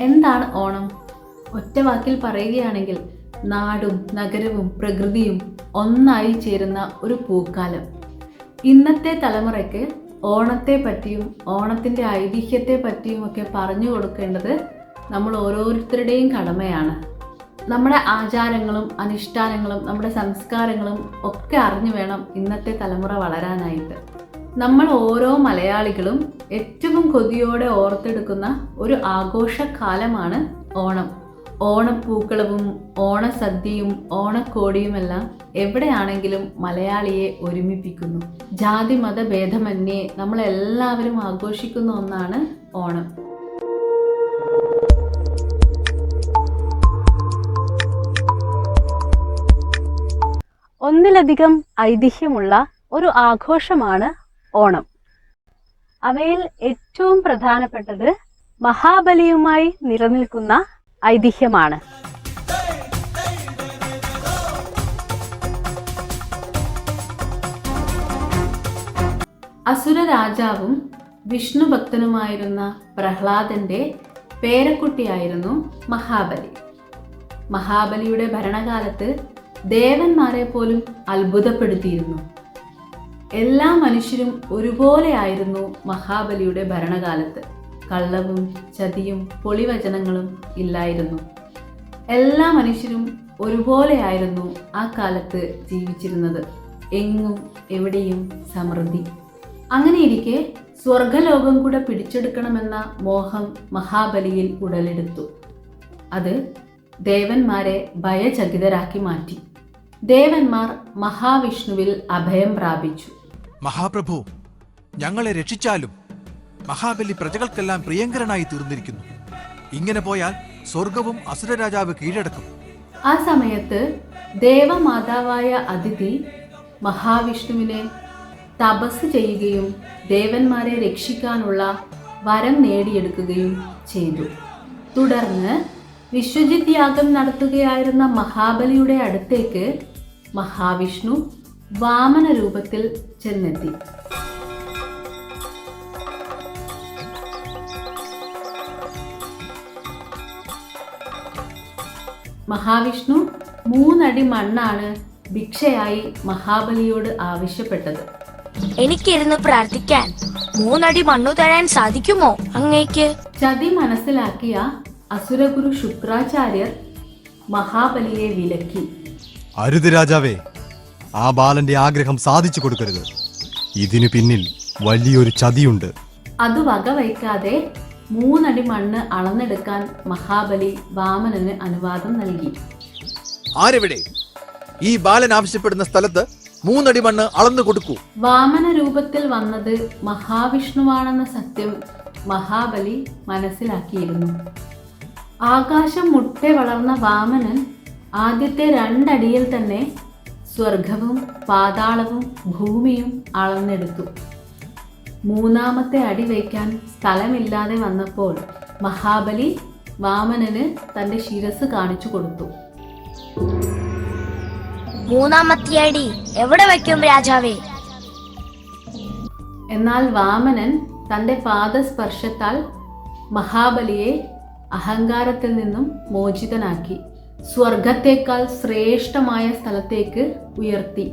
എന്താണ് ഓണം? ഒറ്റ വാക്കിൽ പറയുകയാണെങ്കിൽ നാടും നഗരവും പ്രകൃതിയും ഒന്നായി ചേരുന്ന ഒരു പൂക്കാലം. ഇന്നത്തെ തലമുറയ്ക്ക് ഓണത്തെ പറ്റിയും ഓണത്തിന്റെ ഐതിഹ്യത്തെ പറ്റിയും ഒക്കെ പറഞ്ഞു കൊടുക്കേണ്ടത് നമ്മൾ ഓരോരുത്തരുടെയും കടമയാണ്. നമ്മുടെ ആചാരങ്ങളും അനുഷ്ഠാനങ്ങളും നമ്മുടെ സംസ്കാരങ്ങളും ഒക്കെ അറിഞ്ഞു വേണം ഇന്നത്തെ തലമുറ വളരാനായിട്ട്. നമ്മൾ ഓരോ മലയാളികളും ഏറ്റവും കൊതിയോടെ ഓർത്തെടുക്കുന്ന ഒരു ആഘോഷക്കാലമാണ് ഓണം. ഓണപ്പൂക്കളവും ഓണസദ്യയും ഓണക്കോടിയുമെല്ലാം എവിടെയാണെങ്കിലും മലയാളിയെ ഒരുമിപ്പിക്കുന്നു. ജാതി മത ഭേദമന്യേ നമ്മളെല്ലാവരും ആഘോഷിക്കുന്ന ഒന്നാണ് ഓണം. ഒന്നിലധികം ഐതിഹ്യമുള്ള ഒരു ആഘോഷമാണ് ഓണം. അവയിൽ ഏറ്റവും പ്രധാനപ്പെട്ടത് മഹാബലിയുമായി നിലനിൽക്കുന്ന ഐതിഹ്യമാണ്. അസുര രാജാവും വിഷ്ണു ഭക്തനുമായിരുന്ന പ്രഹ്ലാദന്റെ പേരക്കുട്ടിയായിരുന്നു മഹാബലി. മഹാബലിയുടെ ഭരണകാലത്ത് ദേവന്മാരെ പോലും അത്ഭുതപ്പെടുത്തിയിരുന്നു. എല്ലാ മനുഷ്യരും ഒരുപോലെയായിരുന്നു മഹാബലിയുടെ ഭരണകാലത്ത്. കള്ളവും ചതിയും പൊളിവചനങ്ങളും ഇല്ലായിരുന്നു. എല്ലാ മനുഷ്യരും ഒരുപോലെയായിരുന്നു ആ കാലത്ത് ജീവിച്ചിരുന്നത്. എങ്ങും എവിടെയും സമൃദ്ധി. അങ്ങനെയിരിക്കെ സ്വർഗലോകം കൂടെ പിടിച്ചെടുക്കണമെന്ന മോഹം മഹാബലിയിൽ ഉടലെടുത്തു. അത് ദേവന്മാരെ ഭയചകിതരാക്കി മാറ്റി. ദേവന്മാർ മഹാവിഷ്ണുവിൽ അഭയം പ്രാപിച്ചു. മഹാപ്രഭു ഞങ്ങളെ രക്ഷിച്ചാലും മഹാബലി പ്രജകൾക്കെല്ലാം പ്രിയങ്കരനായി തീർന്നിരിക്കുന്നു. ഇങ്ങനെ പോയാൽ സ്വർഗവും അസുരരാജാവ് കീഴടക്കും. ആ സമയത്ത് ദേവമാതാവായ അതിഥി മഹാവിഷ്ണുവിനെ തപസ് ചെയ്യുകയും ദേവന്മാരെ രക്ഷിക്കാനുള്ള വരം നേടിയെടുക്കുകയും ചെയ്തു. തുടർന്ന് വിശ്വജിത് യാഗം നടത്തുകയായിരുന്ന മഹാബലിയുടെ അടുത്തേക്ക് മഹാവിഷ്ണു വാമന രൂപത്തിൽ ചെന്നെത്തി. മഹാവിഷ്ണു മൂന്നടി മണ്ണാണ് ഭിക്ഷയായി മഹാബലിയോട് ആവശ്യപ്പെട്ടത്. എനിക്കിരുന്ന് പ്രാർത്ഥിക്കാൻ മൂന്നടി മണ്ണു തരാൻ സാധിക്കുമോ അങ്ങേക്ക്? ചതി മനസ്സിലാക്കിയ അസുരഗുരു ശുക്രാചാര്യർ മഹാബലിയെ വിലക്കി. അരുത് രാജാവേ ആ ബാലന്റെ ആഗ്രഹം സാധിച്ചു കൊടുക്കരുത്. ഇതിനു പിന്നിൽ വലിയൊരു ചതിയുണ്ട്. അത് വകവയ്ക്കാതെ മൂന്നടി മണ്ണ് അളന്നെടുക്കാൻ മഹാബലി വാമനന് അനുവാദം നൽകി. ആരെവിടെ? ഈ ബാലൻ ആവശ്യപ്പെടുന്ന സ്ഥലത്ത് മൂന്നടി മണ്ണ് അളന്നു കൊടുക്കൂ. വാമന രൂപത്തിൽ വന്നത് മഹാവിഷ്ണുവാണെന്ന സത്യം മഹാബലി മനസ്സിലാക്കിയിരുന്നു. ആകാശം മുട്ടെ വളർന്ന വാമനൻ ആദ്യത്തെ രണ്ടടിയിൽ തന്നെ സ്വർഗവും പാതാളവും ഭൂമിയും അളന്നെടുത്തു. മൂന്നാമത്തെ അടി വയ്ക്കാൻ സ്ഥലമില്ലാതെ വന്നപ്പോൾ മഹാബലി വാമനന് തന്റെ ശിരസ് കാണിച്ചു കൊടുത്തു. മൂന്നാമത്തെ അടി എവിടെ വയ്ക്കും രാജാവേ? എന്നാൽ വാമനൻ തന്റെ പാദസ്പർശത്താൽ മഹാബലിയെ അഹങ്കാരത്തിൽ നിന്നും മോചിതനാക്കി സ്വർഗത്തേക്കാൾ ശ്രേഷ്ഠമായ സ്ഥലത്തേക്ക് ഉയർത്തി.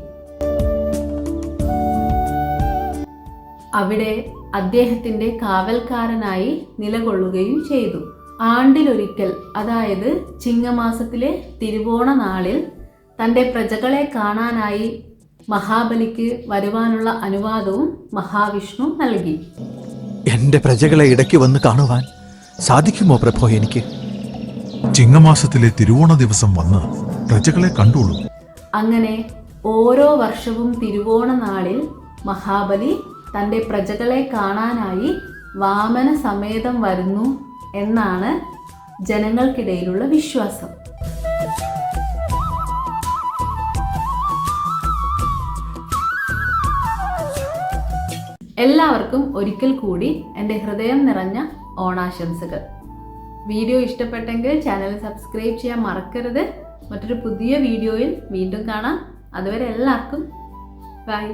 അവിടെ അദ്ദേഹത്തിന്റെ കാവൽക്കാരനായി നിലകൊള്ളുകയും ചെയ്തു. ആണ്ടിലൊരിക്കൽ അതായത് ചിങ്ങമാസത്തിലെ തിരുവോണ നാളിൽ തന്റെ പ്രജകളെ കാണാനായി മഹാബലിക്ക് വരുവാനുള്ള അനുവാദവും മഹാവിഷ്ണു നൽകി. എന്റെ പ്രജകളെ ഇടയ്ക്ക് വന്ന് കാണുവാൻ സാധിക്കുമോ പ്രഭോ എനിക്ക്? ചിങ്ങമാസത്തിലെ തിരുവോണ ദിവസം വന്ന് പ്രജകളെ കണ്ടോളൂ അങ്ങനെ ഓരോ വർഷവും തിരുവോണ നാളിൽ മഹാബലി തന്റെ പ്രജകളെ കാണാനായി വാമന സമേതം വരുന്നു എന്നാണ് ജനങ്ങൾക്കിടയിലുള്ള വിശ്വാസം. എല്ലാവർക്കും ഒരിക്കൽ കൂടി എന്റെ ഹൃദയം നിറഞ്ഞ ഓണാശംസകൾ. വീഡിയോ ഇഷ്ടപ്പെട്ടെങ്കിൽ ചാനൽ സബ്സ്ക്രൈബ് ചെയ്യാൻ മറക്കരുത്. മറ്റൊരു പുതിയ വീഡിയോയിൽ വീണ്ടും കാണാം. അതുവരെ എല്ലാവർക്കും ബൈ.